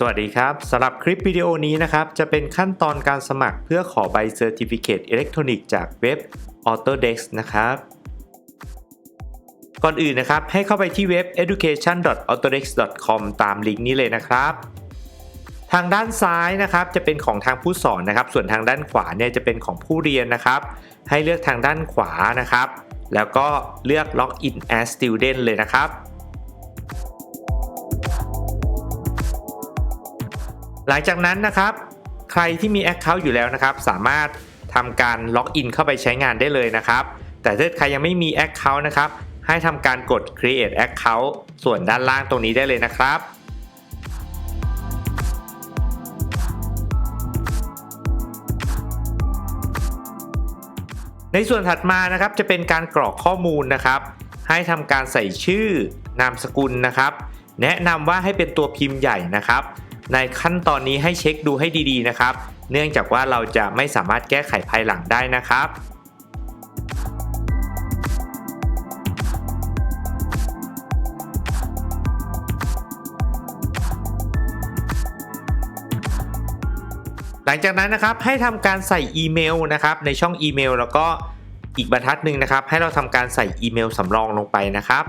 สวัสดีครับสำหรับคลิปวิดีโอนี้นะครับจะเป็นขั้นตอนการสมัครเพื่อขอใบเซอร์ติฟิเคตอิเล็กทรอนิกส์จากเว็บ Autodesk นะครับ ก่อนอื่นนะครับให้เข้าไปที่เว็บ education.autodesk.com ตามลิงก์นี้เลยนะครับ ทางด้านซ้ายนะครับจะเป็นของทางผู้สอนนะครับ ส่วนทางด้านขวาเนี่ยจะเป็นของผู้เรียนนะครับ ให้เลือกทางด้านขวานะครับ แล้วก็เลือก login as student เลยนะครับ หลังจากนั้นนะครับ ใครที่มี Account อยู่แล้วนะครับ สามารถทำการล็อกอินเข้าไปใช้งานได้เลยนะครับ แต่ถ้าใครยังไม่มี Account นะครับ ให้ทำการกด create account ส่วนด้านล่างตรงนี้ได้เลยนะครับในส่วนถัดมานะครับจะเป็นการกรอกข้อมูลนะครับ ให้ทำการใส่ชื่อนามสกุลนะครับ แนะนำว่าให้เป็นตัวพิมพ์ใหญ่นะครับ ในขั้นตอนนี้ให้เช็คดูให้ดีๆนะครับ เนื่องจากว่าเราจะไม่สามารถแก้ไขภายหลังได้นะครับหลังจากนั้นนะครับให้ทำการใส่อีเมลนะครับในช่องอีเมล แล้วก็อีกบรรทัดหนึ่งนะครับ ให้เราทำการใส่อีเมลสำรองลงไปนะครับ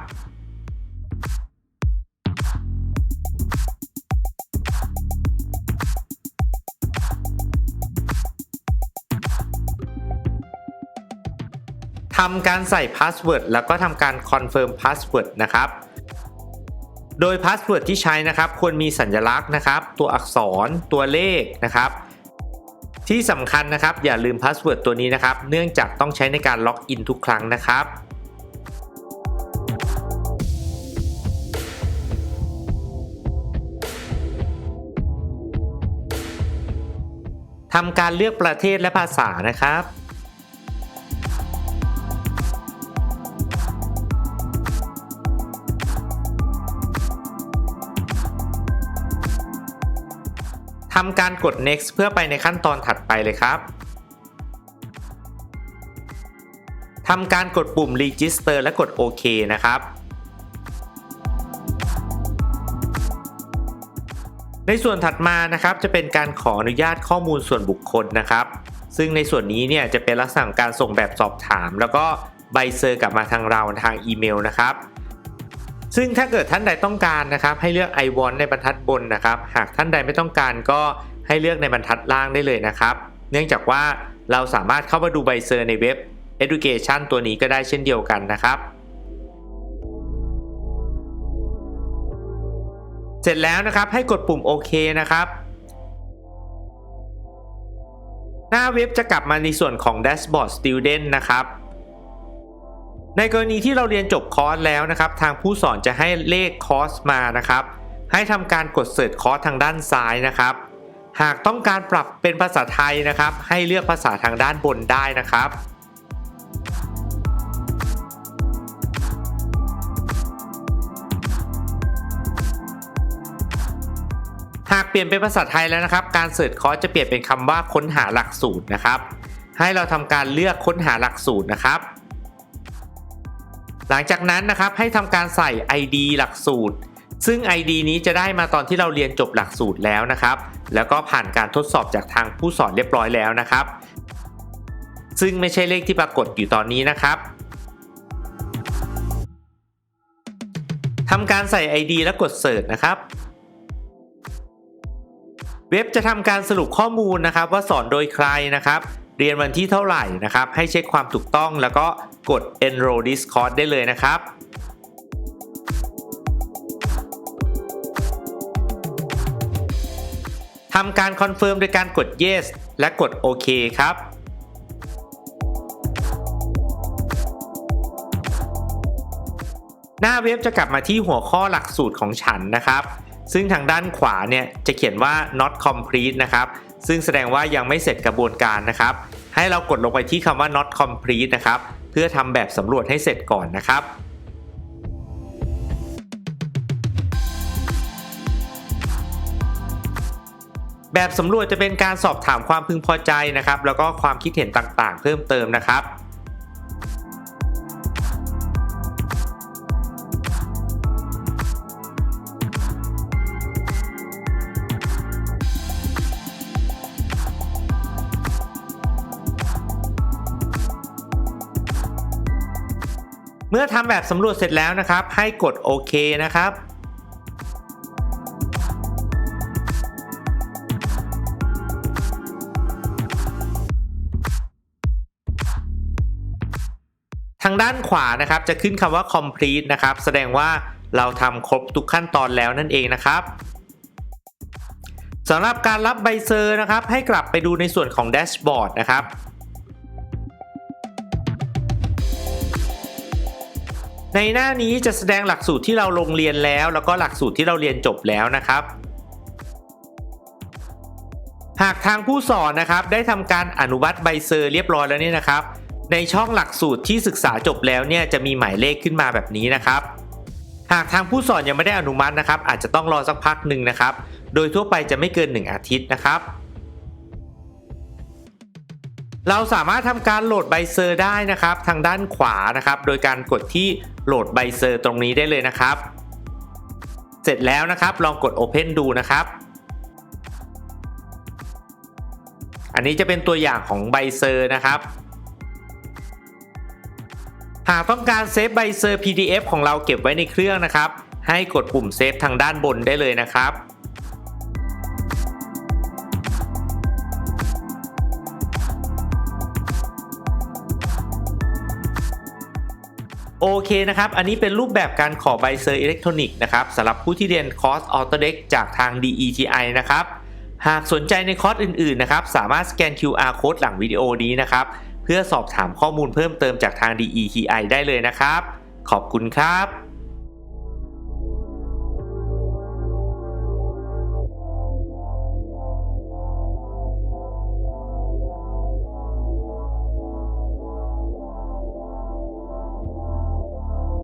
ทำการใส่พาสเวิร์ดแล้วก็ทำการคอนเฟิร์มพาสเวิร์ดนะครับโดยพาสเวิร์ดที่ใช้นะครับควรมีสัญลักษณ์นะครับ ตัวอักษรตัวเลขนะครับ ที่สำคัญนะครับ อย่าลืมพาสเวิร์ดตัวนี้นะครับ เนื่องจากต้องใช้ในการล็อกอินทุกครั้งนะครับทำการเลือกประเทศและภาษานะครับ ทำการกด next เพื่อไปในขั้นตอนถัดไปเลยครับทำการกดปุ่ม register และกด OK นะครับในส่วนถัดมานะครับจะเป็นการขออนุญาตข้อมูลส่วนบุคคลนะครับ ซึ่งในส่วนนี้เนี่ยจะเป็นลักษณะของการส่งแบบสอบถาม แล้วก็ใบเซอร์กลับมาทางเราทางอีเมลนะครับ ซึ่งถ้าเกิดท่านใดต้องการนะครับ ให้เลือก I want ในบรรทัดบนนะครับ หากท่านใดไม่ต้องการก็ให้เลือกในบรรทัดล่างได้เลยนะครับ เนื่องจากว่าเราสามารถเข้ามาดูใบเซอร์ในเว็บ Education ตัวนี้ก็ได้เช่นเดียวกันนะครับเสร็จแล้วนะครับให้กดปุ่มโอเคนะครับ หน้าเว็บจะกลับมาในส่วนของ Dashboard Student นะครับ ในกรณีที่เราเรียนจบคอร์สแล้วนะครับ ทางผู้สอนจะให้เลขคอร์สมานะครับ ให้ทำการกดเสิร์ชคอร์สทางด้านซ้ายนะครับ หากต้องการปรับเป็นภาษาไทยนะครับ ให้เลือกภาษาทางด้านบนได้นะครับหากเปลี่ยนเป็นภาษาไทยแล้วนะครับ การเสิร์ชคอร์สจะเปลี่ยนเป็นคำว่าค้นหาหลักสูตรนะครับ ให้เราทำการเลือกค้นหาหลักสูตรนะครับ หลังจากนั้นนะครับให้ทำการใส่ ID หลักสูตร ซึ่ง ID นี้จะได้มาตอนที่เราเรียนจบหลักสูตรแล้วนะครับ แล้วก็ผ่านการทดสอบจากทางผู้สอนเรียบร้อยแล้วนะครับ ซึ่งไม่ใช่เลขที่ปรากฏอยู่ตอนนี้นะครับทำการใส่ ID แล้วกดเสิร์ชนะครับ เว็บจะทำการสรุปข้อมูลนะครับว่าสอนโดยใครนะครับ เรียนวันที่เท่าไหร่นะครับ ให้เช็คความถูกต้องแล้วก็กด enroll this course ได้เลยนะครับทำการคอนเฟิร์มโดยการกด yes และกดโอเคครับ หน้าเว็บจะกลับมาที่หัวข้อหลักสูตรของฉันนะครับ ซึ่งทางด้านขวาเนี่ยจะเขียนว่า not complete นะครับ ซึ่งแสดงว่ายังไม่เสร็จกระบวนการนะครับ ให้เรากดลงไปที่คำว่า not complete นะครับ เพื่อทำแบบสำรวจให้เสร็จก่อนนะครับแบบสำรวจจะเป็นการสอบถามความพึงพอใจนะครับ แล้วก็ความคิดเห็นต่างๆ เพิ่มเติมนะครับ เมื่อทำแบบสำรวจเสร็จแล้วนะครับ ให้กดโอเคนะครับทางด้านขวานะครับจะขึ้นคำว่า complete นะครับ แสดงว่าเราทำครบทุกขั้นตอนแล้วนั่นเองนะครับสำหรับการรับใบเซอร์นะครับ ให้กลับไปดูในส่วนของแดชบอร์ดนะครับ ในหน้านี้จะแสดงหลักสูตรที่เราลงเรียนแล้ว แล้วก็หลักสูตรที่เราเรียนจบแล้วนะครับ หากทางผู้สอนนะครับ ได้ทำการอนุมัติใบเซอร์เรียบร้อยแล้วเนี่ยนะครับ ในช่องหลักสูตรที่ศึกษาจบแล้วเนี่ยจะมีหมายเลขขึ้นมาแบบนี้นะครับ หากทางผู้สอนยังไม่ได้อนุมัตินะครับ อาจจะต้องรอสักพักหนึ่งนะครับ โดยทั่วไปจะไม่เกิน 1 อาทิตย์นะครับเราสามารถทำการโหลดใบเซอร์ได้นะครับ ทางด้านขวานะครับ โดยการกดที่ โหลดใบเซอร์ตรงนี้ได้เลยนะครับ เสร็จแล้วนะครับลองกด Open ดูนะครับ อันนี้จะเป็นตัวอย่างของใบเซอร์นะครับหากต้องการเซฟใบเซอร์ PDF ของเราเก็บไว้ในเครื่องนะครับ ให้กดปุ่มเซฟทางด้านบนได้เลยนะครับ โอเคนะครับ อันนี้เป็นรูปแบบการขอใบเซอร์อิเล็กทรอนิกส์นะครับสำหรับผู้ที่เรียนคอร์สออโตเด็กจากทาง DETI นะครับ หากสนใจในคอร์สอื่นๆนะครับ สามารถสแกน QR code หลังวิดีโอนี้นะครับ เพื่อสอบถามข้อมูลเพิ่มเติมจากทาง DETI ได้เลยนะครับ ขอบคุณครับ